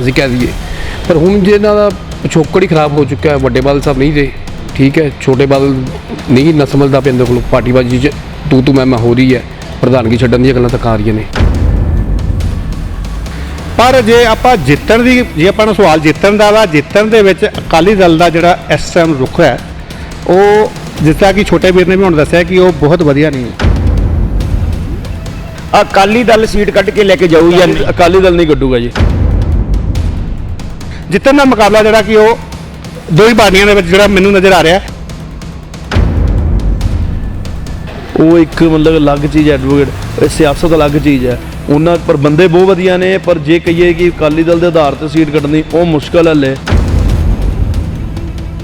ਅਸੀਂ ਕਹਿ ਦਈਏ। ਪਰ ਹੁਣ ਜੇ ਇਹਨਾਂ ਦਾ ਪਿਛੋਕੜ ਹੀ ਖਰਾਬ ਹੋ ਚੁੱਕਾ ਹੈ ਵੱਡੇ ਬਾਦਲ ਸਾਹਿਬ ਨਹੀਂ ਰਹੇ ਠੀਕ ਹੈ ਛੋਟੇ ਬਾਦਲ ਨਹੀਂ ਨਾ ਸਮਝਦਾ ਪਿਆ ਇਹਨਾਂ ਕੋਲ ਪਾਰਟੀਬਾਜ਼ੀ 'ਚ ਤੂੰ ਤੂੰ ਮੈਂ ਮੈਂ ਹੋ ਰਹੀ ਹੈ ਪ੍ਰਧਾਨਗੀ ਛੱਡਣ ਦੀਆਂ ਗੱਲਾਂ ਤਾਂ ਆ ਰਹੀਆਂ ਨੇ। ਪਰ ਜੇ ਆਪਾਂ ਜਿੱਤਣ ਦੀ ਜੇ ਆਪਾਂ ਨੂੰ ਸਵਾਲ ਜਿੱਤਣ ਦਾ ਵਾ ਜਿੱਤਣ ਦੇ ਵਿੱਚ ਅਕਾਲੀ ਦਲ ਦਾ ਜਿਹੜਾ ਟਾਈਮ ਰੁਖ ਹੈ ਉਹ ਤਰ੍ਹਾਂ ਕਿ ਛੋਟੇ ਵੀਰ ਨੇ ਵੀ ਹੁਣ ਦੱਸਿਆ ਕਿ ਉਹ ਬਹੁਤ ਵਧੀਆ ਨਹੀਂ ਹੈ। ਅਕਾਲੀ ਦਲ ਸੀਟ ਕੱਢ ਕੇ ਲੈ ਕੇ ਜਾਊ ਜਾਂ ਨਹੀਂ? ਅਕਾਲੀ ਦਲ ਨਹੀਂ ਕੱਢੂਗਾ ਜੀ। ਜਿੱਤਣ ਦਾ ਮੁਕਾਬਲਾ ਜਿਹੜਾ ਕਿ ਉਹ ਦੋ ਹੀ ਪਾਰਟੀਆਂ ਦੇ ਵਿੱਚ ਜਿਹੜਾ ਮੈਨੂੰ ਨਜ਼ਰ ਆ ਰਿਹਾ ਹੈ। ਉਹ ਇੱਕ ਮਤਲਬ ਅਲੱਗ ਚੀਜ਼ ਹੈ ਐਡਵੋਕੇਟ ਇਹ ਸਿਆਸਤ ਅਲੱਗ ਚੀਜ਼ ਹੈ। ਉਹਨਾਂ ਪਰ ਬੰਦੇ ਬਹੁਤ ਵਧੀਆ ਨੇ ਪਰ ਜੇ ਕਹੀਏ ਕਿ ਅਕਾਲੀ ਦਲ ਦੇ ਆਧਾਰ ਤੇ ਸੀਟ ਕੱਢਣੀ ਉਹ ਮੁਸ਼ਕਲ ਹੈ ਹਲੇ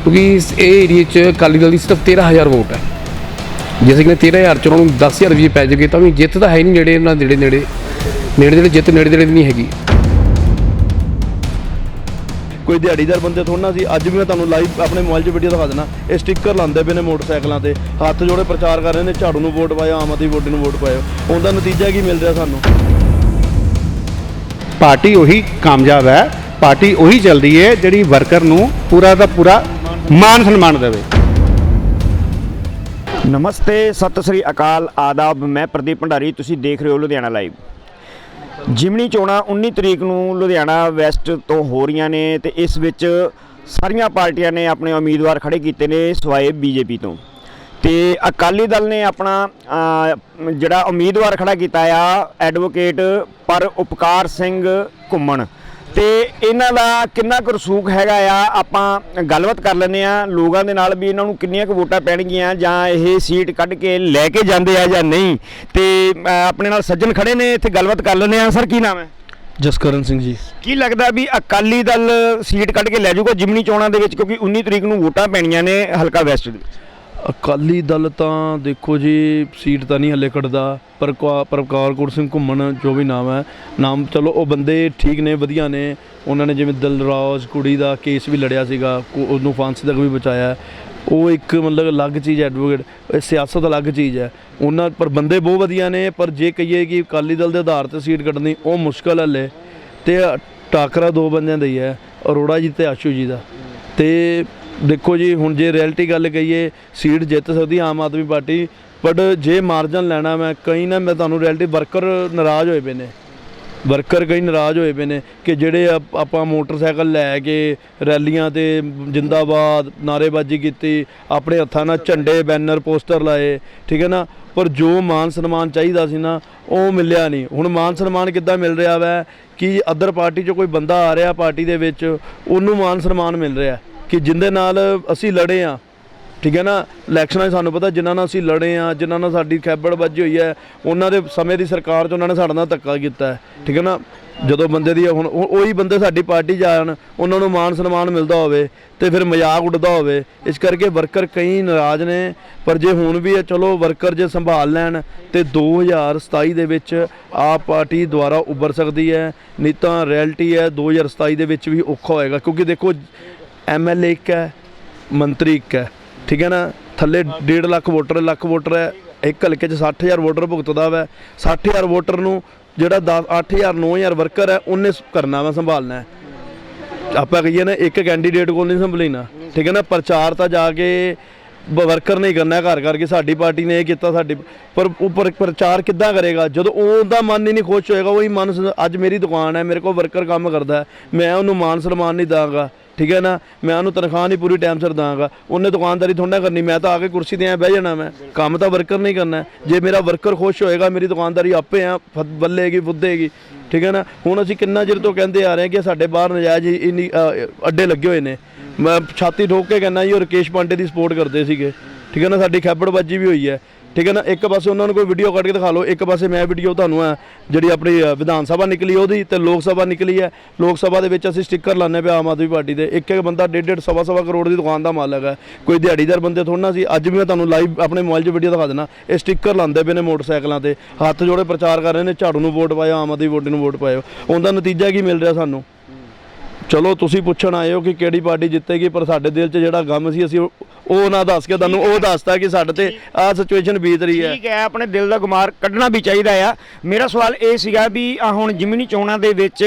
ਕਿਉਂਕਿ ਇਸ ਇਹ ਏਰੀਏ 'ਚ ਅਕਾਲੀ ਦਲ ਦੀ ਸਿਰਫ 13000 ਵੋਟ ਹੈ। ਜੇ ਅਸੀਂ ਕਹਿੰਦੇ 13000 ਚ ਉਹਨਾਂ ਨੂੰ 10000 ਵੀ ਪੈ ਜਾਵੇ ਤਾਂ ਵੀ ਜਿੱਤ ਤਾਂ ਹੈ ਨਹੀਂ ਨੇੜੇ ਇਹਨਾਂ ਨੇੜੇ ਨੇੜੇ ਨੇੜੇ ਨੇੜੇ ਜਿੱਤ ਨੇੜੇ ਨੇੜੇ ਦੀ ਨਹੀਂ ਹੈਗੀ। ਕੋਈ ਦਿਹਾੜੀਦਾਰ ਬੰਦੇ ਥੋੜਾ ਸੀ ਅੱਜ ਵੀ ਮੈਂ ਤੁਹਾਨੂੰ ਲਾਈਵ ਆਪਣੇ ਮੋਬਾਈਲ 'ਚ ਵੀਡੀਓ ਦਿਖਾ ਦੇਣਾ ਇਹ ਸਟicker ਲਾਉਂਦੇ ਪਏ ਨੇ ਮੋਟਰਸਾਈਕਲਾਂ ਤੇ ਹੱਥ ਜੋੜੇ ਪ੍ਰਚਾਰ ਕਰ ਰਹੇ ਨੇ ਝਾੜੂ ਨੂੰ ਵੋਟ ਪਾਇਓ ਆਮ ਆਦਮੀ ਪਾਰਟੀ ਨੂੰ ਵੋਟ ਪਾਇਓ। ਉਹਦਾ ਨਤੀਜਾ ਕੀ ਮਿਲ ਰਿਹਾ ਸਾਨੂੰ? ਪਾਰਟੀ ਉਹੀ ਕਾਮਯਾਬ ਹੈ ਪਾਰਟੀ ਉਹੀ ਚੱਲਦੀ ਹੈ ਜਿਹੜੀ ਵਰਕਰ ਨੂੰ ਪੂਰਾ ਦਾ ਪੂਰਾ ਮਾਨ ਸਨਮਾਨ ਦੇਵੇ। ਨਮਸਤੇ ਸਤਿ ਸ੍ਰੀ ਅਕਾਲ ਆਦਾਬ ਮੈਂ ਪ੍ਰਦੀਪ ਭੰਡਾਰੀ ਤੁਸੀਂ ਦੇਖ ਰਹੇ ਹੋ ਲੁਧਿਆਣਾ ਲਾਈਵ ਜਿਮਣੀ ਚੋਣਾਂ 19 ਤਰੀਕ ਨੂੰ ਲੁਧਿਆਣਾ ਵੈਸਟ ਤੋਂ ਹੋ ਰਹੀਆਂ ਨੇ ਤੇ ਇਸ ਵਿੱਚ ਸਾਰੀਆਂ ਪਾਰਟੀਆਂ ਨੇ ਆਪਣੇ ਉਮੀਦਵਾਰ ਖੜੇ ਕੀਤੇ ਨੇ ਸਵਾਏ ਬੀਜੇਪੀ ਤੋਂ। ਤੇ ਅਕਾਲੀ ਦਲ ਨੇ ਆਪਣਾ ਜਿਹੜਾ ਉਮੀਦਵਾਰ ਖੜਾ ਕੀਤਾ ਆ, ਐਡਵੋਕੇਟ ਪਰ ਉਪਕਾਰ ਸਿੰਘ ਘੁੰਮਣ। ਤੇ ਇਹਨਾਂ ਦਾ ਕਿੰਨਾ ਕੁ ਰਸੂਖ ਹੈਗਾ ਆ ਆਪਾਂ ਗੱਲਬਾਤ ਕਰ ਲੈਂਦੇ ਆ ਲੋਕਾਂ ਦੇ ਨਾਲ ਵੀ ਇਹਨਾਂ ਨੂੰ ਕਿੰਨੀਆਂ ਕੁ ਵੋਟਾਂ ਪੈਣਗੀਆਂ ਜਾਂ ਇਹ ਸੀਟ ਕੱਢ ਕੇ ਲੈ ਕੇ ਜਾਂਦੇ ਆ ਜਾਂ ਨਹੀਂ। ਤੇ ਆਪਣੇ ਨਾਲ ਸੱਜਣ ਖੜੇ ਨੇ ਇੱਥੇ ਗੱਲਬਾਤ ਕਰ ਲੈਂਦੇ ਆ ਸਰ ਕੀ ਨਾਮ ਹੈ? ਜਸਕਰਨ ਸਿੰਘ ਜੀ। ਕੀ ਲੱਗਦਾ ਵੀ ਅਕਾਲੀ ਦਲ ਸੀਟ ਕੱਢ ਕੇ ਲੈ ਜਾਊਗਾ ਜਿਮਨੀ ਚੋਣਾਂ ਦੇ ਵਿੱਚ? ਕਿਉਂਕਿ 19 ਤਰੀਕ ਨੂੰ ਵੋਟਾਂ ਪੈਣੀਆਂ ਨੇ ਹਲਕਾ ਵੈਸਟ ਦੇ ਵਿੱਚ। ਅਕਾਲੀ ਦਲ ਤਾਂ ਦੇਖੋ ਜੀ, ਸੀਟ ਤਾਂ ਨਹੀਂ ਹੱਲੇ ਕੱਢਦਾ, ਪਰ ਕਵਾ- ਪ੍ਰਕਾਰ ਕੌਰ ਸਿੰਘ ਘੁੰਮਣ ਜੋ ਵੀ ਨਾਮ ਹੈ, ਨਾਮ ਚਲੋ ਉਹ ਬੰਦੇ ਠੀਕ ਨੇ, ਵਧੀਆ ਨੇ। ਉਹਨਾਂ ਨੇ ਜਿਵੇਂ ਦਲਰਾਜ ਕੁੜੀ ਦਾ ਕੇਸ ਵੀ ਲੜਿਆ ਸੀਗਾ, ਕੋ- ਉਹਨੂੰ ਫਾਂਸੀ ਤੱਕ ਵੀ ਬਚਾਇਆ। ਉਹ ਇੱਕ ਮਤਲਬ ਅਲੱਗ ਚੀਜ਼ ਐਡਵੋਕੇਟ ਇਹ ਸਿਆਸਤ ਅਲੱਗ ਚੀਜ਼ ਹੈ। ਉਹਨਾਂ ਪਰ ਬੰਦੇ ਬਹੁਤ ਵਧੀਆ ਨੇ, ਪਰ ਜੇ ਕਹੀਏ ਕਿ ਅਕਾਲੀ ਦਲ ਦੇ ਆਧਾਰ ਤੇ ਸੀਟ ਕੱਢਣੀ ਉਹ ਮੁਸ਼ਕਲ ਹੈ ਹਲੇ। ਤੇ ਟਾਕਰਾ ਦੋ ਬੰਦਿਆਂ ਦਾ ਹੀ ਹੈ, ਅਰੋੜਾ ਜੀ ਤੇ ਆਸ਼ੂ ਜੀ ਦਾ। ਤੇ ਦੇਖੋ ਜੀ, ਹੁਣ ਜੇ ਰਿਐਲਿਟੀ ਗੱਲ ਕਹੀਏ ਸੀਟ ਜਿੱਤ ਸਕਦੀ ਆਮ ਆਦਮੀ ਪਾਰਟੀ ਬਟ ਜੇ ਮਾਰਜਨ ਲੈਣਾ ਮੈਂ ਕਈ ਨਾ ਮੈਂ ਤੁਹਾਨੂੰ ਰਿਐਲਿਟੀ ਵਰਕਰ ਨਾਰਾਜ਼ ਹੋਏ ਪਏ ਨੇ। ਵਰਕਰ ਕਈ ਨਾਰਾਜ਼ ਹੋਏ ਪਏ ਨੇ ਕਿ ਜਿਹੜੇ ਆਪ- ਆਪਾਂ ਮੋਟਰਸਾਈਕਲ ਲੈ ਕੇ ਰੈਲੀਆਂ ਤੇ ਜਿੰਦਾਬਾਦ ਨਾਰੇਬਾਜ਼ੀ ਕੀਤੀ, ਆਪਣੇ ਹੱਥਾਂ ਨਾਲ ਝੰਡੇ ਬੈਨਰ ਪੋਸਟਰ ਲਾਏ, ਠੀਕ ਹੈ ਨਾ? ਪਰ ਜੋ ਮਾਨ ਸਨਮਾਨ ਚਾਹੀਦਾ ਸੀ ਨਾ, ਉਹ ਮਿਲਿਆ ਨਹੀਂ। ਹੁਣ ਮਾਨ ਸਨਮਾਨ ਕਿੱਦਾਂ ਮਿਲ ਰਿਹਾ ਵੈ? ਕਿ ਅਦਰ ਪਾਰਟੀ 'ਚੋਂ ਕੋਈ ਬੰਦਾ ਆ ਰਿਹਾ ਪਾਰਟੀ ਦੇ ਵਿੱਚ, ਉਹਨੂੰ ਮਾਨ ਸਨਮਾਨ ਮਿਲ ਰਿਹਾ। ਕਿ ਜਿੰਦੇ ਨਾਲ ਅਸੀਂ ਲੜੇ ਆ। ਠੀਕ ਹੈ ਨਾ? ਇਲੈਕਸ਼ਨਾਂ 'ਚ ਸਾਨੂੰ ਪਤਾ ਜਿਨ੍ਹਾਂ ਨਾਲ ਅਸੀਂ ਲੜੇ ਆ, ਜਿਨ੍ਹਾਂ ਨਾਲ ਸਾਡੀ ਖੈਬੜ ਵੱਜੀ ਹੋਈ ਹੈ, ਉਹਨਾਂ ਦੇ ਸਮੇਂ ਦੀ ਸਰਕਾਰ 'ਚ ਉਹਨਾਂ ਨੇ ਸਾਡੇ ਨਾਲ ਧੱਕਾ ਕੀਤਾ ਹੈ। ਠੀਕ ਹੈ ਨਾ? ਜਦੋਂ ਬੰਦੇ ਦੀ ਹੁਣ ਉਹ- ਉਹੀ ਬੰਦੇ ਸਾਡੀ ਪਾਰਟੀ 'ਚ ਆਣ ਉਹਨਾਂ ਨੂੰ ਮਾਨ ਸਨਮਾਨ ਮਿਲਦਾ ਹੋਵੇ ਤੇ ਫਿਰ ਮਜ਼ਾਕ ਉੱਡਦਾ ਹੋਵੇ। ਇਸ ਕਰਕੇ ਵਰਕਰ ਕਈ ਨਾਰਾਜ਼ ਨੇ, ਪਰ ਜੇ ਹੁਣ ਵੀ ਇਹ ਚਲੋ ਵਰਕਰ ਜੇ ਸੰਭਾਲ ਲੈਣ ਤੇ 2027 ਦੇ ਵਿੱਚ ਆਪ ਪਾਰਟੀ ਦੁਆਰਾ ਉੱਭਰ ਸਕਦੀ ਹੈ। ਨਹੀਂ ਤਾਂ ਰੈਲਟੀ ਹੈ 2027 ਦੇ ਵਿੱਚ ਵੀ ਔਖਾ ਹੋਏਗਾ। ਕਿਉਂਕਿ ਦੇਖੋ ਐਮਐਲਏ ਇੱਕ ਹੈ, ਮੰਤਰੀ ਇੱਕ ਹੈ, ਠੀਕ ਹੈ ਨਾ? ਥੱਲੇ 1.5 ਲੱਖ ਵੋਟਰ ਲੱਖ ਵੋਟਰ ਹੈ, ਇੱਕ ਹਲਕੇ 'ਚ 60000 ਵੋਟਰ ਭੁਗਤਦਾ ਵਾ। 60000 ਵੋਟਰ ਨੂੰ ਜਿਹੜਾ 10 8000 9000 ਵਰਕਰ ਹੈ, ਉਹਨੇ ਕਰਨਾ ਵਾ, ਸੰਭਾਲਣਾ ਆਪਾਂ ਕਹੀਏ ਨਾ, ਇੱਕ ਕੈਂਡੀਡੇਟ ਕੋਲ ਨਹੀਂ ਸੰਭਲੀਣਾ, ਠੀਕ ਹੈ ਨਾ? ਪ੍ਰਚਾਰ ਤਾਂ ਜਾ ਕੇ ਬ- ਵਰਕਰ ਨਹੀਂ ਕਰਨਾ, ਘਰ ਕਰਕੇ ਸਾਡੀ ਪਾਰਟੀ ਨੇ ਇਹ ਕੀਤਾ, ਸਾਡੀ ਪਰ ਉੱਪਰ ਪ੍ਰਚਾਰ ਕਿੱਦਾਂ ਕਰੇਗਾ? ਜਦੋਂ ਉਹਦਾ ਮਨ ਹੀ ਨਹੀਂ ਖੁਸ਼ ਹੋਏਗਾ, ਉਹੀ ਮਨ ਅੱਜ ਮੇਰੀ ਦੁਕਾਨ ਹੈ, ਮੇਰੇ ਕੋਲ ਵਰਕਰ ਕੰਮ ਕਰਦਾ ਮੈਂ ਉਹਨੂੰ ਮਾਨ ਸਨਮਾਨ ਨਹੀਂ ਦਾਂਗਾ। ਠੀਕ ਹੈ ਨਾ? ਮੈਂ ਉਹਨੂੰ ਤਨਖਾਹ ਨਹੀਂ ਪੂਰੀ ਟਾਈਮ ਸਿਰ ਦਾਂਗਾ। ਉਹਨੇ ਦੁਕਾਨਦਾਰੀ ਥੋੜਾ ਕਰਨੀ, ਮੈਂ ਤਾਂ ਆ ਕੇ ਕੁਰਸੀ ਤੇ ਐ ਬਹਿ ਜਾਣਾ ਮੈਂ। ਕੰਮ ਤਾਂ ਵਰਕਰ ਨਹੀਂ ਕਰਨਾ ਜੇ ਮੇਰਾ ਵਰਕਰ ਖੁਸ਼ ਹੋਏਗਾ, ਮੇਰੀ ਦੁਕਾਨਦਾਰੀ ਆਪੇ ਆ ਬੱਲੇਗੀ ਫੁੱਦੇਗੀ ਠੀਕ ਹੈ ਨਾ? ਹੁਣ ਅਸੀਂ ਕਿੰਨਾ ਚਿਰ ਤੋਂ ਕਹਿੰਦੇ ਆ ਰਹੇ ਹਾਂ ਕਿ ਸਾਡੇ ਬਾਹਰ ਨਜਾਇਜ਼ ਹੀ ਇੰਨੀ ਅੱਡੇ ਲੱਗੇ ਹੋਏ ਨੇ। ਮੈਂ ਛਾਤੀ ਠੋਕ ਕੇ ਕਹਿੰਦਾ ਜੀ, ਉਹ ਰਕੇਸ਼ ਪਾਂਡੇ ਦੀ ਸਪੋਰਟ ਕਰਦੇ ਸੀਗੇ। ਠੀਕ ਹੈ ਨਾ? ਸਾਡੀ ਖੈਬੜਬਾਜੀ ਵੀ ਹੋਈ ਹੈ। ਠੀਕ ਹੈ ਨਾ? ਇੱਕ ਪਾਸੇ ਉਹਨਾਂ ਨੂੰ ਕੋਈ ਵੀਡੀਓ ਕੱਢ ਕੇ ਦਿਖਾ ਲਓ, ਇੱਕ ਪਾਸੇ ਮੈਂ ਵੀਡੀਓ ਤੁਹਾਨੂੰ ਆ ਜਿਹੜੀ ਆਪਣੀ ਵਿਧਾਨ ਸਭਾ ਨਿਕਲੀ ਉਹਦੀ ਤੇ ਲੋਕ ਸਭਾ ਨਿਕਲੀ ਹੈ ਲੋਕ ਸਭਾ ਦੇ ਵਿੱਚ ਅਸੀਂ ਸਟicker ਲਾਣੇ ਪਿਆ ਆਮ ਆਦਮੀ ਪਾਰਟੀ ਦੇ। ਇੱਕ ਇੱਕ ਬੰਦਾ ਡੇਢ ਡੇਢ, ਸਵਾ ਸਵਾ ਕਰੋੜ ਦੀ ਦੁਕਾਨ ਦਾ ਮਾਲਕ ਹੈ ਕੋਈ ਦਿਹਾੜੀਦਾਰ ਬੰਦੇ ਥੋੜਾ ਸੀ। ਅੱਜ ਵੀ ਮੈਂ ਤੁਹਾਨੂੰ ਲਾਈਵ ਆਪਣੇ ਮੋਬਾਈਲ 'ਚ ਵੀਡੀਓ ਦਿਖਾ ਦੇਣਾ ਇਹ ਸਟicker ਲਾਉਂਦੇ ਪਏ ਨੇ ਮੋਟਰਸਾਈਕਲਾਂ ਤੇ। ਹੱਥ ਜੋੜੇ ਪ੍ਰਚਾਰ ਕਰ ਰਹੇ ਨੇ, ਝਾੜੂ ਨੂੰ ਵੋਟ ਪਾਇਓ, ਆਮ ਆਦਮੀ ਪਾਰਟੀ ਨੂੰ ਵੋਟ ਪਾਇਓ। ਉਹਦਾ ਨਤੀਜਾ ਕੀ ਮਿਲ ਰਿਹਾ ਸਾਨੂੰ? ਚਲੋ ਤੁਸੀਂ ਪੁੱਛਣ ਆਏ ਹੋ ਕਿ ਕਿਹੜੀ ਪਾਰਟੀ ਜਿੱਤੇਗੀ ਪਰ ਸਾਡੇ ਦਿਲ 'ਚ ਜਿਹੜਾ ਗਮ ਸੀ ਅਸੀਂ ਉਹ ਨਾ ਦੱਸ ਕੇ ਤੁਹਾਨੂੰ ਉਹ ਦੱਸਤਾ ਕਿ ਸਾਡੇ ਤੇ ਆਹ ਸਿਚੁਏਸ਼ਨ ਬੀਤ ਰਹੀ ਹੈ। ਠੀਕ ਹੈ ਆਪਣੇ ਦਿਲ ਦਾ ਗੁਮਾਰ ਕੱਢਣਾ ਵੀ ਚਾਹੀਦਾ ਆ। ਮੇਰਾ ਸਵਾਲ ਇਹ ਸੀਗਾ ਵੀ ਆਹ ਹੁਣ ਜਿਮਨੀ ਚੋਣਾਂ ਦੇ ਵਿੱਚ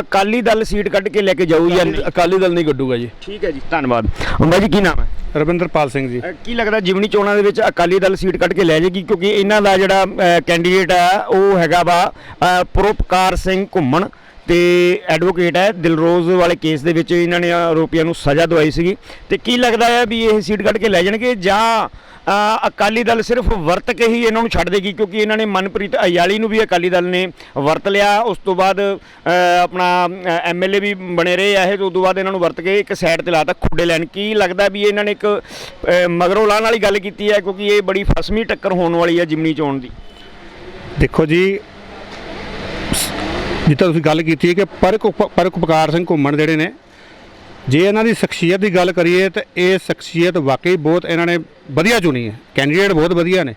ਅਕਾਲੀ ਦਲ ਸੀਟ ਕੱਢ ਕੇ ਲੈ ਕੇ ਜਾਊ ਜਾਂ ਅਕਾਲੀ ਦਲ ਨਹੀਂ ਕੱਢੂਗਾ ਜੀ। ਠੀਕ ਹੈ ਜੀ ਧੰਨਵਾਦ। ਬਾਈ ਜੀ ਕੀ ਨਾਮ ਹੈ? ਰਵਿੰਦਰਪਾਲ ਸਿੰਘ ਜੀ। ਕੀ ਲੱਗਦਾ ਜਿਮਨੀ ਚੋਣਾਂ ਦੇ ਵਿੱਚ ਅਕਾਲੀ ਦਲ ਸੀਟ ਕੱਢ ਕੇ ਲੈ ਜਾਏਗੀ? ਕਿਉਂਕਿ ਇਹਨਾਂ ਦਾ ਜਿਹੜਾ ਕੈਂਡੀਡੇਟ ਹੈ ਉਹ ਹੈਗਾ ਵਾ ਅ, ਪਰਉਪਕਾਰ ਸਿੰਘ ਘੁੰਮਣ। ਤੇ ਐਡਵੋਕੇਟ ਹੈ ਦਿਲਰੋਜ਼ ਵਾਲੇ ਕੇਸ ਦੇ ਵਿੱਚ ਇਹਨਾਂ ਨੇ ਆਰੋਪੀਆਂ ਨੂੰ ਸਜ਼ਾ ਦਵਾਈ ਸੀਗੀ। ਤੇ ਕੀ ਲੱਗਦਾ ਹੈ ਵੀ ਇਹ ਸੀਟ ਕੱਢ ਕੇ ਲੈ ਜਾਣਗੇ ਜਾਂ ਅਕਾਲੀ ਦਲ ਸਿਰਫ ਵਰਤ ਕੇ ਹੀ ਇਹਨਾਂ ਨੂੰ ਛੱਡ ਦੇਗੀ? ਕਿਉਂਕਿ ਇਹਨਾਂ ਨੇ ਮਨਪ੍ਰੀਤ ਅਯਾਲੀ ਨੂੰ ਵੀ ਅਕਾਲੀ ਦਲ ਨੇ ਵਰਤ ਲਿਆ। ਉਸ ਤੋਂ ਬਾਅਦ ਅ, ਆਪਣਾ ਐਮਐਲਏ ਵੀ ਬਣੇ ਰਹੇ ਆ ਇਹ ਤੇ ਉਸ ਤੋਂ ਬਾਅਦ ਇਹਨਾਂ ਨੂੰ ਵਰਤ ਕੇ ਇੱਕ ਸਾਈਡ ਤੇ ਲਾਤਾ ਖੁੱਡੇ ਲੈਣ। ਕੀ ਲੱਗਦਾ ਵੀ ਇਹਨਾਂ ਨੇ ਇੱਕ ਮਗਰੋਂ ਲਾਉਣ ਵਾਲੀ ਗੱਲ ਕੀਤੀ ਹੈ? ਕਿਉਂਕਿ ਇਹ ਬੜੀ ਫਸਮੀ ਟੱਕਰ ਹੋਣ ਵਾਲੀ ਹੈ ਜਿਮਨੀ ਚੋਣ ਦੀ। ਦੇਖੋ ਜੀ ਜਿੱਦਾਂ ਤੁਸੀਂ ਗੱਲ ਕੀਤੀ ਹੈ ਕਿ ਪਰਕ ਪਰਉਪਕਾਰ ਸਿੰਘ ਘੁੰਮਣ ਜਿਹੜੇ ਨੇ, ਜੇ ਇਹਨਾਂ ਦੀ ਸ਼ਖਸੀਅਤ ਦੀ ਗੱਲ ਕਰੀਏ ਤਾਂ ਇਹ ਸ਼ਖਸੀਅਤ ਵਾਕਈ ਬਹੁਤ ਇਹਨਾਂ ਨੇ ਵਧੀਆ ਚੁਣੀ ਹੈ ਕੈਂਡੀਡੇਟ ਬਹੁਤ ਵਧੀਆ ਨੇ।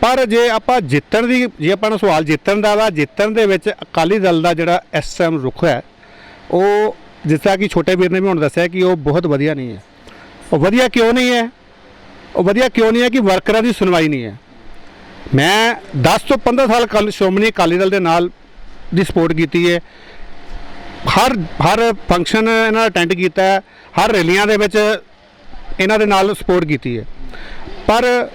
ਪਰ ਜੇ ਆਪਾਂ ਜਿੱਤਣ ਦੀ ਜੇ ਆਪਾਂ ਨੂੰ ਸਵਾਲ ਜਿੱਤਣ ਦਾ ਵਾ, ਜਿੱਤਣ ਦੇ ਵਿੱਚ ਅਕਾਲੀ ਦਲ ਦਾ ਜਿਹੜਾ ਇਸ ਟਾਈਮ ਰੁਖ ਹੈ, ਉਹ ਜਿਸ ਤਰ੍ਹਾਂ ਕਿ ਛੋਟੇ ਵੀਰ ਨੇ ਵੀ ਹੁਣ ਦੱਸਿਆ ਕਿ ਉਹ ਬਹੁਤ ਵਧੀਆ ਨਹੀਂ ਹੈ। ਉਹ ਵਧੀਆ ਕਿਉਂ ਨਹੀਂ ਹੈ? ਉਹ ਵਧੀਆ ਕਿਉਂ ਨਹੀਂ ਹੈ ਕਿ ਵਰਕਰਾਂ ਦੀ ਸੁਣਵਾਈ ਨਹੀਂ ਹੈ? ਮੈਂ 10 ਤੋਂ 15 ਸਾਲ ਕੱਲ ਸ਼੍ਰੋਮਣੀ ਅਕਾਲੀ ਦਲ ਦੇ ਨਾਲ ਦੀ ਸਪੋਰਟ ਕੀਤੀ ਹੈ। ਹਰ ਹਰ ਫੰਕਸ਼ਨ ਇਹਨਾਂ ਦਾ ਅਟੈਂਡ ਕੀਤਾ ਹੈ। ਹਰ ਰੈਲੀਆਂ ਦੇ ਵਿੱਚ ਇਹਨਾਂ ਦੇ ਨਾਲ ਸਪੋਰਟ ਕੀਤੀ ਹੈ। ਪਰ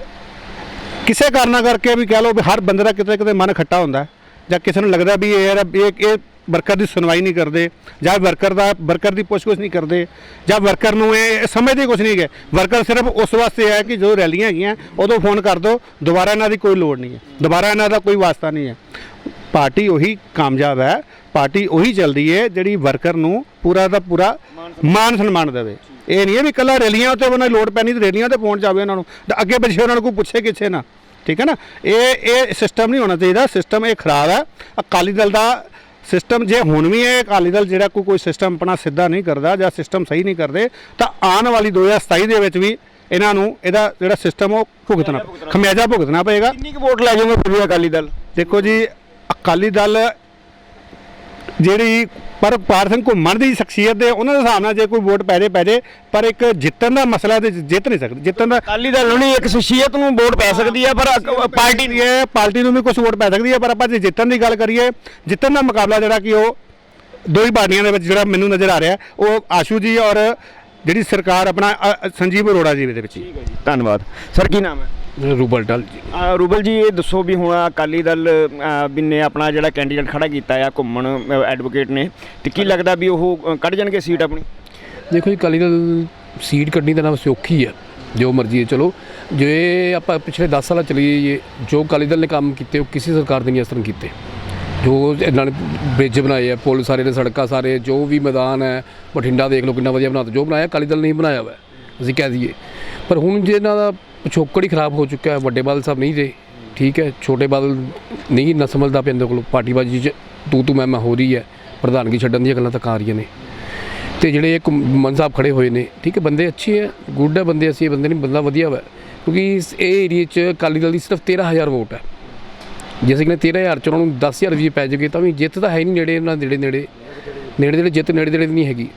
ਕਿਸੇ ਕਾਰਨਾਂ ਕਰਕੇ ਵੀ ਕਹਿ ਲਓ ਵੀ ਹਰ ਬੰਦੇ ਦਾ ਕਿਤੇ ਕਿਤੇ ਮਨ ਖੱਟਾ ਹੁੰਦਾ ਜਾਂ ਕਿਸੇ ਨੂੰ ਲੱਗਦਾ ਵੀ ਇਹ ਯਾਰ ਇਹ ਇਹ ਵਰਕਰ ਦੀ ਸੁਣਵਾਈ ਨਹੀਂ ਕਰਦੇ ਜਾਂ ਵਰਕਰ ਦਾ ਵਰਕਰ ਦੀ ਪੁੱਛਗਿੱਛ ਨਹੀਂ ਕਰਦੇ ਜਾਂ ਵਰਕਰ ਨੂੰ ਇਹ ਸਮਝਦੇ ਕੁਝ ਨਹੀਂ ਹੈ ਵਰਕਰ ਸਿਰਫ ਉਸ ਵਾਸਤੇ ਹੈ ਕਿ ਜਦੋਂ ਰੈਲੀਆਂ ਹੈਗੀਆਂ, ਉਦੋਂ ਫੋਨ ਕਰ ਦਿਓ ਦੁਬਾਰਾ ਇਹਨਾਂ ਦੀ ਕੋਈ ਲੋੜ ਨਹੀਂ ਹੈ। ਦੁਬਾਰਾ ਇਹਨਾਂ ਦਾ ਕੋਈ ਵਾਸਤਾ ਨਹੀਂ ਹੈ। ਪਾਰਟੀ ਉਹੀ ਕਾਮਯਾਬ ਹੈ ਪਾਰਟੀ ਉਹੀ ਚੱਲਦੀ ਹੈ ਜਿਹੜੀ ਵਰਕਰ ਨੂੰ ਪੂਰਾ ਦਾ ਪੂਰਾ ਮਾਨ ਸਨਮਾਨ ਦੇਵੇ। ਇਹ ਨਹੀਂ ਹੈ ਵੀ ਕੱਲਾ ਰੈਲੀਆਂ ਉੱਤੇ ਉਹਨਾਂ ਲੋੜ ਪੈਣੀ ਤੇ ਰੈਲੀਆਂ ਤੇ ਪਹੁੰਚ ਜਾਵੇ ਉਹਨਾਂ ਨੂੰ। ਤੇ ਅੱਗੇ ਪਿੱਛੇ ਉਹਨਾਂ ਨੂੰ ਕੋਈ ਪੁੱਛੇ ਕਿੱਥੇ ਨਾ। ਠੀਕ ਹੈ ਨਾ? ਇਹ ਇਹ ਸਿਸਟਮ ਨਹੀਂ ਹੋਣਾ ਚਾਹੀਦਾ। ਸਿਸਟਮ ਇਹ ਖਰਾਬ ਹੈ। ਅਕਾਲੀ ਦਲ ਦਾ ਸਿਸਟਮ ਜੇ ਹੁਣ ਵੀ ਇਹ ਅਕਾਲੀ ਦਲ ਜਿਹੜਾ ਕੋਈ ਕੋਈ ਸਿਸਟਮ ਆਪਣਾ ਸਿੱਧਾ ਨਹੀਂ ਕਰਦਾ ਜਾਂ ਸਿਸਟਮ ਸਹੀ ਨਹੀਂ ਕਰਦੇ ਤਾਂ ਆਉਣ ਵਾਲੀ 2027 ਦੇ ਵਿੱਚ ਵੀ ਇਹਨਾਂ ਨੂੰ ਇਹਦਾ ਜਿਹੜਾ ਸਿਸਟਮ ਉਹ ਭੁਗਤਣਾ ਖਮਿਆਜਾ ਭੁਗਤਣਾ ਪਏਗਾ। ਕਿੰਨੀ ਕੁ ਵੋਟ ਲੈ ਜਾਓਗੇ ਫਿਰ ਵੀ ਅਕਾਲੀ ਦਲ? ਦੇਖੋ ਜੀ ਅਕਾਲੀ ਦਲ ਜਿਹੜੀ ਪਰ ਪਾਰ ਸਿੰਘ ਘੁੰਮਣ ਦੀ ਸ਼ਖਸੀਅਤ ਦੇ ਉਹਨਾਂ ਦੇ ਹਿਸਾਬ ਨਾਲ ਜੇ ਕੋਈ ਵੋਟ ਪੈ ਜੇ ਪੈ ਜੇ ਪਰ ਇੱਕ ਜਿੱਤਣ ਦਾ ਮਸਲਾ ਤੇ ਜਿੱਤ ਨਹੀਂ ਸਕਦੇ। ਜਿੱਤਣ ਦਾ ਅਕਾਲੀ ਦਲ ਨੂੰ ਨਹੀਂ ਇੱਕ ਸ਼ਖਸੀਅਤ ਨੂੰ ਵੋਟ ਪੈ ਸਕਦੀ ਹੈ ਪਰ ਪਾਰਟੀ ਦੀ ਹੈ ਪਾਰਟੀ ਨੂੰ ਵੀ ਕੁਝ ਵੋਟ ਪੈ ਸਕਦੀ ਹੈ ਪਰ ਆਪਾਂ ਜੇ ਜਿੱਤਣ ਦੀ ਗੱਲ ਕਰੀਏ ਜਿੱਤਣ ਦਾ ਮੁਕਾਬਲਾ ਜਿਹੜਾ ਕਿ ਉਹ ਦੋ ਹੀ ਪਾਰਟੀਆਂ ਦੇ ਵਿੱਚ ਜਿਹੜਾ ਮੈਨੂੰ ਨਜ਼ਰ ਆ ਰਿਹਾ ਉਹ ਆਸ਼ੂ ਜੀ ਔਰ ਜਿਹੜੀ ਸਰਕਾਰ ਆਪਣਾ ਸੰਜੀਵ ਅਰੋੜਾ ਜੀ ਦੇ ਵਿੱਚ ਹੀ। ਧੰਨਵਾਦ। ਸਰ ਕੀ ਨਾਮ ਹੈ? ਰੂਬਲ ਟਲ ਜੀ ਅ, ਰੂਬਲ ਜੀ ਇਹ ਦੱਸੋ ਵੀ ਹੁਣ ਅਕਾਲੀ ਦਲ ਅ, ਵੀ ਨੇ ਆਪਣਾ ਜਿਹੜਾ ਕੈਂਡੀਡੇਟ ਖੜਾ ਕੀਤਾ ਆ ਘੁੰਮਣ ਐਡਵੋਕੇਟ ਨੇ ਤੇ ਕੀ ਲੱਗਦਾ ਵੀ ਉਹ ਅ, ਕੱਢ ਜਾਣਗੇ ਸੀਟ ਆਪਣੀ? ਦੇਖੋ ਜੀ ਅਕਾਲੀ ਦਲ ਸੀਟ ਕੱਢਣੀ ਤਾਂ ਨਾ ਸੌਖੀ ਹੈ ਜੋ ਮਰਜ਼ੀ ਹੈ ਚਲੋ। ਜੇ ਆਪਾਂ ਪਿਛਲੇ 10 ਸਾਲਾਂ ਚਲੀ ਜਾਈਏ ਜੋ ਅਕਾਲੀ ਦਲ ਨੇ ਕੰਮ ਕੀਤੇ ਉਹ ਕਿਸੇ ਸਰਕਾਰ ਨੇ ਨਹੀਂ ਇਸ ਤਰ੍ਹਾਂ ਕੀਤੇ। ਜੋ ਇਹਨਾਂ ਨੇ ਬ੍ਰਿਜ ਬਣਾਏ ਆ ਪੁਲ ਸਾਰੇ ਨੇ ਸੜਕਾਂ ਸਾਰੇ ਜੋ ਵੀ ਮੈਦਾਨ ਹੈ ਬਠਿੰਡਾ ਦੇਖ ਲਓ ਕਿੰਨਾ ਵਧੀਆ ਬਣਾਤਾ ਜੋ ਬਣਾਇਆ ਅਕਾਲੀ ਦਲ ਨਹੀਂ ਬਣਾਇਆ ਹੋਇਆ ਅਸੀਂ ਕਹਿ ਦਈਏ। ਪਰ ਹੁਣ ਜੇ ਇਹਨਾਂ ਦਾ ਪਿਛੋਕੜ ਹੀ ਖਰਾਬ ਹੋ ਚੁੱਕਾ ਹੈ। ਵੱਡੇ ਬਾਦਲ ਸਾਹਿਬ ਨਹੀਂ ਰਹੇ। ਠੀਕ ਹੈ ਛੋਟੇ ਬਾਦਲ ਨਹੀਂ ਨਾ ਸਮਝਦਾ ਪਿਆ ਇਹਦੇ ਕੋਲ। ਪਾਰਟੀਬਾਜ਼ੀ 'ਚ ਤੂੰ ਤੂੰ ਮੈਂ ਮੈਂ ਹੋ ਰਹੀ ਹੈ। ਪ੍ਰਧਾਨਗੀ ਛੱਡਣ ਦੀਆਂ ਗੱਲਾਂ ਤਾਂ ਆ ਰਹੀਆਂ ਨੇ। ਤੇ ਜਿਹੜੇ ਇੱਕ ਮਨ ਸਾਹਿਬ ਖੜੇ ਹੋਏ ਨੇ ਠੀਕ ਹੈ ਬੰਦੇ ਅੱਛੇ ਹੈ ਗੁੱਡ ਹੈ ਬੰਦੇ ਅਸੀਂ ਇਹ ਬੰਦੇ ਨਹੀਂ ਬੰਦਾ ਵਧੀਆ ਵਾ। ਕਿਉਂਕਿ ਇਸ ਇਹ ਏਰੀਏ 'ਚ ਅਕਾਲੀ ਦਲ ਦੀ ਸਿਰਫ 13000 ਵੋਟ ਹੈ। ਜੇ ਅਸੀਂ ਕਹਿੰਦੇ 13000 ਚ ਉਹਨਾਂ ਨੂੰ 10000 ਵੀ ਪੈ ਜਾਵੇ ਤਾਂ ਵੀ ਜਿੱਤ ਤਾਂ ਹੈ ਹੀ ਨਹੀਂ ਨੇੜੇ ਇਹਨਾਂ ਨੇੜੇ ਨੇੜੇ। ਨੇੜੇ ਨੇੜੇ ਜਿੱਤ ਨੇੜੇ ਨੇੜੇ ਨਹੀਂ ਹੈਗੀ।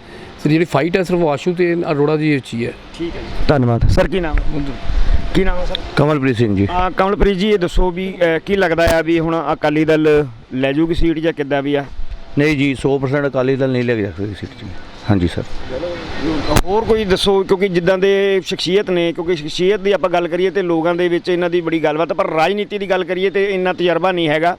ਸਰ ਜਿਹੜੀ ਫਾਈਟ ਹੈ ਸਿਰਫ ਆਸ਼ੂ ਤੇ ਅਰੋੜਾ ਦੀ ਵਿੱਚ ਹੀ ਹੈ। ਠੀਕ ਹੈ ਜੀ ਧੰਨਵਾਦ। ਸਰ ਕੀ ਨਾਮ? ਹੈ ਕੀ ਨਾਮ ਹੈ ਸਰ? ਕਮਲਪ੍ਰੀਤ ਸਿੰਘ ਜੀ। ਆ ਕਮਲਪ੍ਰੀਤ ਜੀ ਇਹ ਦੱਸੋ ਵੀ ਕੀ ਲੱਗਦਾ ਆ ਵੀ ਹੁਣ ਅਕਾਲੀ ਦਲ ਲੈ ਜੂਗੀ ਸੀਟ ਜਾਂ ਕਿੱਦਾਂ ਵੀ ਆ? ਨਹੀਂ ਜੀ 100% ਅਕਾਲੀ ਦਲ ਨਹੀਂ ਲੈ ਕੇ ਜਾ ਸਕਦੀ ਸੀਟ ਜੀ। ਹਾਂਜੀ ਸਰ। ਹੋਰ ਕੋਈ ਦੱਸੋ ਕਿਉਂਕਿ ਜਿੱਦਾਂ ਦੇ ਸ਼ਖਸੀਅਤ ਨੇ ਕਿਉਂਕਿ ਸ਼ਖਸੀਅਤ ਦੀ ਆਪਾਂ ਗੱਲ ਕਰੀਏ ਤੇ ਲੋਕਾਂ ਦੇ ਵਿੱਚ ਇਹਨਾਂ ਦੀ ਬੜੀ ਗੱਲਬਾਤ ਪਰ ਰਾਜਨੀਤੀ ਦੀ ਗੱਲ ਕਰੀਏ ਤੇ ਇੰਨਾ ਤਜਰਬਾ ਨਹੀਂ ਹੈਗਾ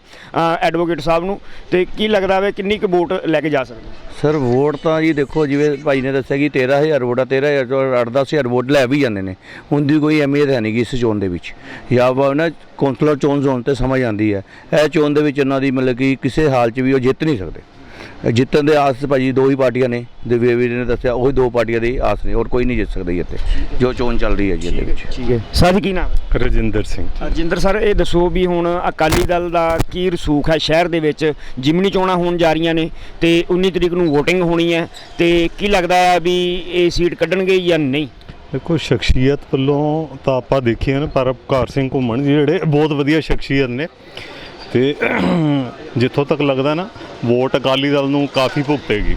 ਐਡਵੋਕੇਟ ਸਾਹਿਬ ਨੂੰ। ਤੇ ਕੀ ਲੱਗਦਾ ਵੇ ਕਿੰਨੀ ਕੁ ਵੋਟ ਲੈ ਕੇ ਜਾ ਸਕਦੇ ਸਰ ਵੋਟ ਤਾਂ ਜੀ ਦੇਖੋ ਜਿਵੇਂ ਭਾਈ ਨੇ ਦੱਸਿਆ ਕਿ 13000 ਵੋਟ ਆ 13000 ਚੋਂ 8-10000 ਵੋਟ ਲੈ ਵੀ ਜਾਂਦੇ ਨੇ। ਹੁੰਦੀ ਕੋਈ ਅਹਿਮੀਅਤ ਹੈ ਨਹੀਂ ਗੀ ਇਸ ਚੋਣ ਦੇ ਵਿੱਚ। ਜਾਂ ਵਾ ਨਾ ਕੌਂਸਲਰ ਚੋਣ ਜ਼ੋਨ ਤੇ ਸਮਝ ਆਉਂਦੀ ਹੈ। ਇਹ ਚੋਣ ਦੇ ਵਿੱਚ ਉਹਨਾਂ ਦੀ ਮਤਲਬ ਕਿ ਕਿਸੇ ਹਾਲ 'ਚ ਵੀ ਉਹ ਜਿੱਤ ਨਹੀਂ ਸਕਦੇ। ਜਿੱਤਣ ਦੇ ਆਸ ਭਾਜੀ ਦੋ ਹੀ ਪਾਰਟੀਆਂ ਨੇ ਦੇ ਵੀਰ ਨੇ ਦੱਸਿਆ ਉਹੀ ਦੋ ਪਾਰਟੀਆਂ ਦੀ ਆਸ ਨੇ ਹੋਰ ਕੋਈ ਨਹੀਂ ਜਿੱਤ ਸਕਦਾ ਜੀ ਇੱਥੇ ਜੋ ਚੋਣ ਚੱਲ ਰਹੀ ਹੈ ਜੀ ਇਹਦੇ ਵਿੱਚ। ਠੀਕ ਹੈ। ਸਰ ਕੀ ਨਾਮ ਹੈ? ਰਜਿੰਦਰ ਸਿੰਘ। ਜਿੰਦਰ ਸਰ ਇਹ ਦੱਸੋ ਵੀ ਹੁਣ ਅਕਾਲੀ ਦਲ ਦਾ ਕੀ ਰਸੂਖ ਹੈ ਸ਼ਹਿਰ ਦੇ ਵਿੱਚ? ਜਿਮਨੀ ਚੋਣਾਂ ਹੋਣ ਜਾ ਰਹੀਆਂ ਨੇ ਤੇ 19 ਤਰੀਕ ਨੂੰ VOTING ਹੋਣੀ ਹੈ ਤੇ ਕੀ ਲੱਗਦਾ ਹੈ ਵੀ ਇਹ ਸੀਟ ਕੱਢਣਗੇ ਜਾਂ ਨਹੀਂ? ਦੇਖੋ ਸ਼ਖਸੀਅਤ ਵੱਲੋਂ ਤਾਂ ਆਪਾਂ ਦੇਖੀਏ ਨਾ ਪਰਪਕਾਰ ਸਿੰਘ ਘੁੰਮਣ ਜੀ ਜਿਹੜੇ ਬਹੁਤ ਵਧੀਆ ਸ਼ਖਸੀਅਤ ਨੇ। ਤੇ ਜਿੱਥੋਂ ਤੱਕ ਲੱਗਦਾ ਨਾ ਵੋਟ ਅਕਾਲੀ ਦਲ ਨੂੰ ਕਾਫੀ ਭੁਗਤੇਗੀ।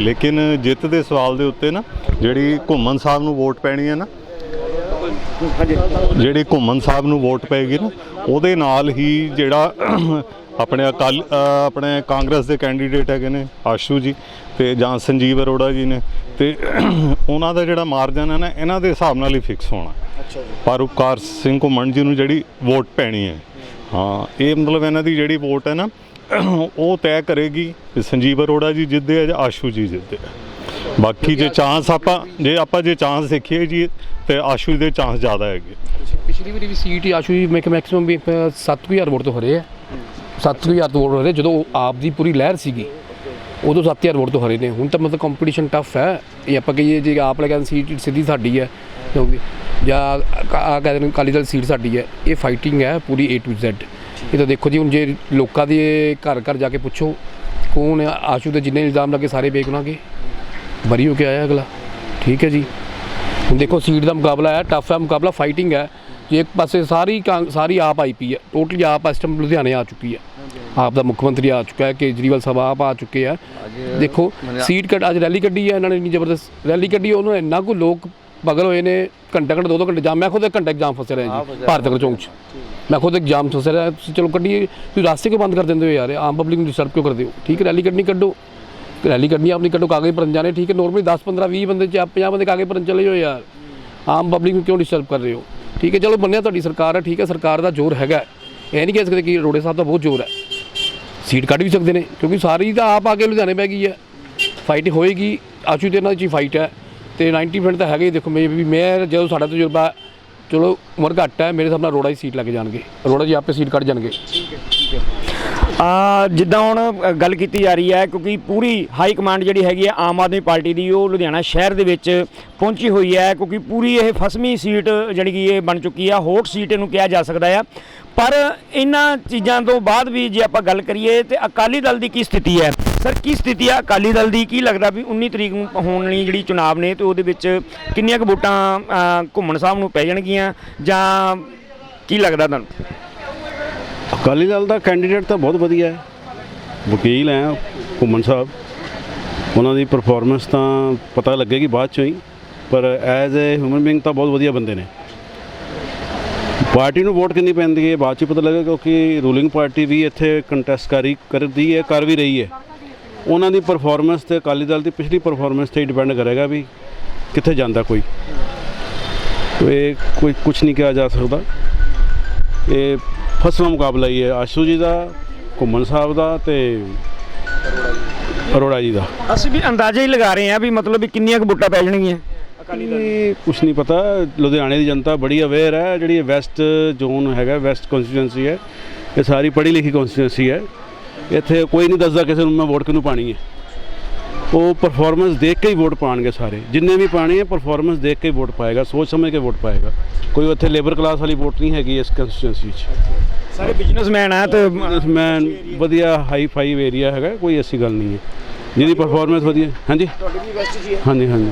ਲੇਕਿਨ ਜਿੱਤ ਦੇ ਸਵਾਲ ਦੇ ਉੱਤੇ ਨਾ ਜਿਹੜੀ ਘੁੰਮਣ ਸਾਹਿਬ ਨੂੰ ਵੋਟ ਪੈਣੀ ਹੈ ਨਾ ਜਿਹੜੀ ਘੁੰਮਣ ਸਾਹਿਬ ਨੂੰ ਵੋਟ ਪੈਗੀ ਨਾ ਉਹਦੇ ਨਾਲ ਹੀ ਜਿਹੜਾ ਆਪਣੇ ਅਕਾਲ ਆਪਣੇ ਕਾਂਗਰਸ ਦੇ ਕੈਂਡੀਡੇਟ ਹੈਗੇ ਨੇ ਆਸ਼ੂ ਜੀ ਤੇ ਜਾਂ ਸੰਜੀਵ ਅਰੋੜਾ ਜੀ ਨੇ ਤੇ ਉਹਨਾਂ ਦਾ ਜਿਹੜਾ ਮਾਰਜਨ ਹੈ ਨਾ ਇਹਨਾਂ ਦੇ ਹਿਸਾਬ ਨਾਲ ਹੀ ਫਿਕਸ ਹੋਣਾ। ਪਰ ਉਪਕਾਰ ਸਿੰਘ ਘੁੰਮਣ ਜੀ ਨੂੰ ਜਿਹੜੀ ਵੋਟ ਪੈਣੀ ਹੈ। ਹਾਂ, ਇਹ ਮਤਲਬ ਇਹਨਾਂ ਦੀ ਜਿਹੜੀ ਵੋਟ ਹੈ ਨਾ, ਉਹ ਤੈਅ ਕਰੇਗੀ ਕਿ ਸੰਜੀਵ ਅਰੋੜਾ ਜੀ ਜਿੱਦੇ ਆ ਜਾਂ ਆਸ਼ੂ ਜੀ ਜਿੱਦੇ ਆ। ਬਾਕੀ ਜੇ ਚਾਂਸ ਆਪਾਂ ਜੇ ਆਪਾਂ ਜੇ ਚਾਂਸ ਦੇਖੀਏ ਜੀ, ਤੇ ਆਸ਼ੂ ਦੇ ਚਾਂਸ ਜ਼ਿਆਦਾ ਹੈਗੇ ਪਿਛਲੀ ਵਾਰੀ ਵੀ ਸੀਟ ਆਸ਼ੂ ਜੀ, ਮੈਂ ਮੈਕਸਿਮਮ ਵੀ 7000 ਵੋਟ ਤੋਂ ਹਰੇ ਆ। 7000 ਤੋਂ ਵੋਟ ਹਰੇ, ਜਦੋਂ ਆਪ ਦੀ ਪੂਰੀ ਲਹਿਰ ਸੀਗੀ, ਉਦੋਂ 7000 ਵੋਟ ਤੋਂ ਹਰੇ ਨੇ। ਹੁਣ ਤਾਂ ਮਤਲਬ ਕੰਪੀਟੀਸ਼ਨ ਟਫ ਹੈ। ਇਹ ਆਪਾਂ ਕਹੀਏ ਜੇ ਆਪ ਲੈ ਕੇ ਸੀਟ ਸਿੱਧੀ ਸਾਡੀ ਹੈ, ਕਿਉਂਕਿ ਜਾਂ ਆ ਕਹਿੰਦੇ ਨੇ ਅਕਾਲੀ ਦਲ ਸੀਟ ਸਾਡੀ ਹੈ ਇਹ ਫਾਈਟਿੰਗ ਹੈ ਪੂਰੀ A to Z ਇਹ ਤਾਂ ਦੇਖੋ ਜੀ ਹੁਣ ਜੇ ਲੋਕਾਂ ਦੇ ਘਰ ਘਰ ਜਾ ਕੇ ਪੁੱਛੋ ਕੌਣ ਆਸ਼ੂ ਦੇ ਜਿੰਨੇ ਇਲਜ਼ਾਮ ਲੱਗੇ ਸਾਰੇ ਬੇਗੁਨਾਹ ਬਰੀ ਹੋ ਕੇ ਆਇਆ ਅਗਲਾ। ਠੀਕ ਹੈ ਜੀ। ਹੁਣ ਦੇਖੋ ਸੀਟ ਦਾ ਮੁਕਾਬਲਾ ਹੈ ਟਫ ਹੈ ਮੁਕਾਬਲਾ ਫਾਈਟਿੰਗ ਹੈ। ਜੇ ਇੱਕ ਪਾਸੇ ਸਾਰੀ ਸਾਰੀ ਆਪ ਆਈ ਪਈ ਹੈ ਟੋਟਲੀ ਆਪ ਇਸ ਟਾਈਮ ਲੁਧਿਆਣੇ ਆ ਚੁੱਕੀ ਹੈ। ਆਪ ਦਾ ਮੁੱਖ ਮੰਤਰੀ ਆ ਚੁੱਕਾ ਹੈ ਕੇਜਰੀਵਾਲ ਸਾਹਿਬ ਆਪ ਆ ਚੁੱਕੇ ਆ। ਦੇਖੋ ਸੀਟ ਕੱਢ ਅੱਜ ਰੈਲੀ ਕੱਢੀ ਹੈ ਇਹਨਾਂ ਨੇ ਇੰਨੀ ਜ਼ਬਰਦਸਤ ਰੈਲੀ ਕੱਢੀ ਉਹਨਾਂ ਨੇ ਇੰਨਾ ਕੁ ਲੋਕ ਪਗਲ ਹੋਏ ਨੇ ਘੰਟਾ ਘੰਟਾ ਦੋ ਦੋ ਘੰਟੇ ਜਾਮ ਮੈਂ ਖੁਦ ਇੱਕ ਘੰਟਾ ਐਗਜ਼ਾਮ ਫਸਿਆ ਰਿਹਾ ਜੀ ਭਾਰਤ ਨਗਰ ਚੌਂਕ 'ਚ। ਮੈਂ ਖੁਦ ਐਗਜ਼ਾਮ ਫਸਿਆ ਰਿਹਾ ਤੁਸੀਂ ਚਲੋ ਕੱਢੀਏ ਤੁਸੀਂ ਰਾਸਤੇ ਕਿਉਂ ਬੰਦ ਕਰ ਦਿੰਦੇ ਹੋ ਯਾਰ? ਆਮ ਪਬਲਿਕ ਨੂੰ ਡਿਸਟਰਬ ਕਿਉਂ ਕਰਦੇ ਹੋ? ਠੀਕ ਹੈ ਰੈਲੀ ਕੱਢਣੀ ਕੱਢੋ। ਰੈਲੀ ਕੱਢਣੀ ਆਪਣੀ ਕੱਢੋ ਕਾਗਜ਼ ਭਰਨ ਜਾਣੇ ਠੀਕ ਹੈ ਨਾਰਮਲੀ 10 15 20 ਬੰਦੇ ਚ 50 ਬੰਦੇ ਕਾਗਜ਼ ਭਰਨ ਚਲੇ ਜਾਓ ਯਾਰ। ਆਮ ਪਬਲਿਕ ਨੂੰ ਕਿਉਂ ਡਿਸਟਰਬ ਕਰ ਰਹੇ ਹੋ? ਠੀਕ ਹੈ ਚਲੋ ਮੰਨਿਆ ਤੁਹਾਡੀ ਸਰਕਾਰ ਹੈ ਠੀਕ ਹੈ ਸਰਕਾਰ ਦਾ ਜ਼ੋਰ ਹੈਗਾ। ਇਹ ਨਹੀਂ ਕਹਿ ਸਕਦੇ ਕਿ ਰੋੜੇ ਸਾਹਿਬ ਦਾ ਬਹੁਤ ਜ਼ੋਰ ਹੈ। ਸੀਟ ਕੱਢ ਵੀ ਸਕਦੇ ਨੇ ਕਿਉਂਕਿ ਸਾਰੀ ਤਾਂ ਆਪ ਆ ਕੇ ਲੁਧਿਆਣੇ ਪੈ ਗਈ ਹੈ। ਫਾਈਟ ਹੋਏਗੀ ਆਸ਼ੂ ਦੇ ਨਾਲ ਚ ਫਾਈਟ ਹੈ। ਤੇ 90% ਤਾਂ ਹੈਗਾ ਹੀ, ਦੇਖੋ ਮੈਂ ਵੀ, ਮੈਂ ਜਦੋਂ ਸਾਡਾ ਤਜਰਬਾ, ਚਲੋ ਉਮਰ ਘੱਟ ਹੈ, ਮੇਰੇ ਹਿਸਾਬ ਨਾਲ ਰੋੜਾ ਹੀ ਸੀਟ ਲੱਗ ਜਾਣਗੇ। ਰੋੜਾ ਜੀ ਆਪੇ ਸੀਟ ਕੱਢ ਜਾਣਗੇ। ਠੀਕ ਹੈ ਠੀਕ ਆ, ਜਿੱਦਾਂ ਹੁਣ ਗੱਲ ਕੀਤੀ ਜਾ ਰਹੀ ਹੈ, ਕਿਉਂਕਿ ਪੂਰੀ ਹਾਈ ਕਮਾਂਡ ਜਿਹੜੀ ਹੈਗੀ ਹੈ, ਆਮ ਆਦਮੀ ਪਾਰਟੀ ਦੀ, ਉਹ ਲੁਧਿਆਣਾ ਸ਼ਹਿਰ ਦੇ ਵਿੱਚ ਪਹੁੰਚੀ ਹੋਈ ਹੈ, ਕਿਉਂਕਿ ਪੂਰੀ ਇਹ ਫਸਵੀਂ ਸੀਟ ਜਿਹੜੀ ਕਿ ਇਹ ਬਣ ਚੁੱਕੀ ਆ ਹੋਟ ਸੀਟ ਇਹਨੂੰ ਕਿਹਾ ਜਾ ਸਕਦਾ ਆ ਪਰ ਇਹਨਾਂ ਚੀਜ਼ਾਂ ਤੋਂ ਬਾਅਦ ਵੀ ਜੇ ਆਪਾਂ ਗੱਲ ਕਰੀਏ, ਤੇ ਅਕਾਲੀ ਦਲ ਦੀ ਕੀ ਸਥਿਤੀ ਹੈ? ਸਰ, ਕੀ ਸਥਿਤੀ ਆ? ਅਕਾਲੀ ਦਲ ਦੀ ਕੀ ਲੱਗਦਾ ਵੀ 19 ਤਰੀਕ ਨੂੰ ਹੋਣ ਵਾਲੀ ਜਿਹੜੀ ਚੁਣਾਵ ਨੇ ਤੇ ਉਹਦੇ ਵਿੱਚ ਕਿੰਨੀਆਂ ਕੁ ਵੋਟਾਂ ਘੁੰਮਣ ਸਾਹਿਬ ਨੂੰ ਪੈ ਜਾਣਗੀਆਂ ਜਾਂ ਕੀ ਲੱਗਦਾ ਤੁਹਾਨੂੰ? ਅਕਾਲੀ ਦਲ ਦਾ ਕੈਂਡੀਡੇਟ ਤਾਂ ਬਹੁਤ ਵਧੀਆ ਹੈ। ਵਕੀਲ ਹੈ ਘੁੰਮਣ ਸਾਹਿਬ। ਉਹਨਾਂ ਦੀ ਪਰਫਾਰਮੈਂਸ ਤਾਂ ਪਤਾ ਲੱਗੇਗੀ ਬਾਅਦ ਚੋਂ ਹੀ, ਪਰ ਐਜ਼ ਅ ਹਿਊਮਨ ਬੀਇੰਗ ਤਾਂ ਬਹੁਤ ਵਧੀਆ ਬੰਦੇ ਨੇ। ਪਾਰਟੀ ਨੂੰ ਵੋਟ ਕਿੰਨੀ ਪੈਂਦੀ ਹੈ, ਬਾਅਦ ਚ ਪਤਾ ਲੱਗੇਗਾ ਕਿਉਂਕਿ ਰੂਲਿੰਗ ਪਾਰਟੀ ਵੀ ਇੱਥੇ ਕੰਟੈਸਟ ਕਰੀ ਕਰਦੀ ਹੈ, ਕਰ ਵੀ ਰਹੀ ਹੈ। ਉਹਨਾਂ ਦੀ ਪਰਫਾਰਮੈਂਸ ਤੇ ਅਕਾਲੀ ਦਲ ਦੀ ਪਿਛਲੀ ਪਰਫਾਰਮੈਂਸ ਤੇ ਡਿਪੈਂਡ ਕਰੇਗਾ ਵੀ ਕਿੱਥੇ ਜਾਂਦਾ ਕੋਈ। ਇਹ ਕੋਈ ਕੁਝ ਨਹੀਂ ਕਿਹਾ ਜਾ ਸਕਦਾ। ਇਹ ਫਸਵਾ ਮੁਕਾਬਲਾ ਹੀ ਹੈ ਆਸ਼ੂ ਜੀ ਦਾ ਘੁੰਮਣ ਸਾਹਿਬ ਦਾ ਤੇ ਅਰੋੜਾ ਜੀ ਦਾ। ਅਸੀਂ ਵੀ ਅੰਦਾਜ਼ਾ ਹੀ ਲਗਾ ਰਹੇ ਹਾਂ ਵੀ ਮਤਲਬ ਵੀ ਕਿੰਨੀਆਂ ਕੁ ਵੋਟਾਂ ਪੈ ਜਾਣਗੀਆਂ। ਇਹ ਕੁਝ ਨਹੀਂ ਪਤਾ ਲੁਧਿਆਣੇ ਦੀ ਜਨਤਾ ਬੜੀ ਅਵੇਅਰ ਹੈ ਜਿਹੜੀ ਵੈਸਟ ਜ਼ੋਨ ਹੈਗਾ ਵੈਸਟ ਕਨਸਟੀਟੂਐਂਸੀ ਹੈ ਇਹ ਸਾਰੀ ਪੜ੍ਹੀ ਲਿਖੀ ਕਨਸਟੀਟੂਐਂਸੀ ਹੈ। ਇੱਥੇ ਕੋਈ ਨਹੀਂ ਦੱਸਦਾ ਕਿਸੇ ਨੂੰ ਮੈਂ ਵੋਟ ਕਿਹਨੂੰ ਪਾਣੀ ਹੈ। ਉਹ ਪਰਫਾਰਮੈਂਸ ਦੇਖ ਕੇ ਹੀ ਵੋਟ ਪਾਣਗੇ ਸਾਰੇ। ਜਿੰਨੇ ਵੀ ਪਾਣੀ ਹੈ ਪਰਫਾਰਮੈਂਸ ਦੇਖ ਕੇ ਹੀ ਵੋਟ ਪਾਏਗਾ ਸੋਚ ਸਮਝ ਕੇ ਵੋਟ ਪਾਏਗਾ। ਕੋਈ ਉੱਥੇ ਲੇਬਰ ਕਲਾਸ ਵਾਲੀ ਵੋਟ ਨਹੀਂ ਹੈਗੀ ਇਸ ਕੰਸਟੀਟੂਐਂਸੀ 'ਚ ਸਾਰੇ ਬਿਜ਼ਨਸਮੈਨ ਆ ਤੇ ਬਿਜ਼ਨਸਮੈਨ ਵਧੀਆ ਹਾਈ ਫਾਈਵ ਏਰੀਆ ਹੈਗਾ ਕੋਈ ਐਸੀ ਗੱਲ ਨਹੀਂ ਹੈ। ਜਿਹਦੀ ਪਰਫਾਰਮੈਂਸ ਵਧੀਆ ਹਾਂਜੀ? ਹਾਂਜੀ ਹਾਂਜੀ।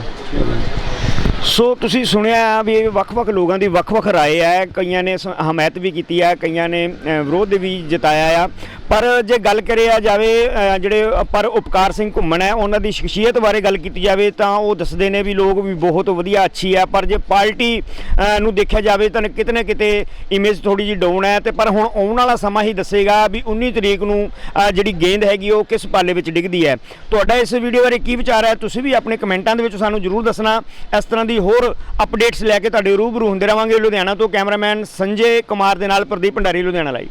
ਸੋ ਤੁਸੀਂ ਸੁਣਿਆ ਵੀ ਇਹ ਵੱਖ-ਵੱਖ ਲੋਕਾਂ ਦੀ ਵੱਖ-ਵੱਖ رائے ਹੈ ਕਈਆਂ ਨੇ ਸ- ਹਮਾਇਤ ਵੀ ਕੀਤੀ ਹੈ ਕਈਆਂ ਨੇ ਅ, ਵਿਰੋਧ ਦੇ ਵੀ ਜਤਾਇਆ ਆ ਪਰ ਜੇ ਗੱਲ ਕਰਿਆ ਜਾਵੇ ਅ, ਜਿਹੜੇ ਪਰ ਉਪਕਾਰ ਸਿੰਘ ਘੁੰਮਣ ਹੈ ਉਹਨਾਂ ਦੀ ਸ਼ਖਸੀਅਤ ਬਾਰੇ ਗੱਲ ਕੀਤੀ ਜਾਵੇ ਤਾਂ ਉਹ ਦੱਸਦੇ ਨੇ ਵੀ ਲੋਕ ਵੀ ਬਹੁਤ ਵਧੀਆ ਅੱਛੀ ਹੈ ਪਰ ਜੇ ਪਾਰਟੀ ਅ, ਨੂੰ ਦੇਖਿਆ ਜਾਵੇ ਤਾਂ ਕਿਤੇ ਨਾ ਕਿਤੇ ਇਮੇਜ ਥੋੜੀ ਜਿਹੀ ਡਾਊਨ ਹੈ ਤੇ ਪਰ ਹੁਣ ਆਉਣ ਵਾਲਾ ਸਮਾਂ ਹੀ ਦੱਸੇਗਾ ਵੀ 19 ਤਰੀਕ ਨੂੰ ਅ, ਜਿਹੜੀ ਗੇਂਦ ਹੈਗੀ ਉਹ ਕਿਸ ਪਾਲੇ ਵਿੱਚ ਡਿੱਗਦੀ ਹੈ ਤੁਹਾਡਾ ਇਸ ਵੀਡੀਓ ਬਾਰੇ ਕੀ ਵਿਚਾਰ ਹੈ ਤੁਸੀਂ ਵੀ ਆਪਣੇ ਕਮੈਂਟਾਂ ਦੇ ਵਿੱਚ ਸਾਨੂੰ ਜਰੂਰ ਦੱਸਣਾ ਇਸ ਤਰ੍ਹਾਂ ਦੀ ਹੋਰ ਅਪਡੇਟਸ ਲੈ ਕੇ ਤੁਹਾਡੇ ਰੂਬਰੂ ਹੁੰਦੇ ਰਵਾਂਗੇ ਲੁਧਿਆਣਾ ਤੋਂ ਕੈਮਰਾਮੈਨ ਸੰਜੇ ਕੁਮਾਰ ਦੇ ਨਾਲ ਪ੍ਰਦੀਪ ਭੰਡਾਰੀ ਲੁਧਿਆਣਾ ਲਾਈਵ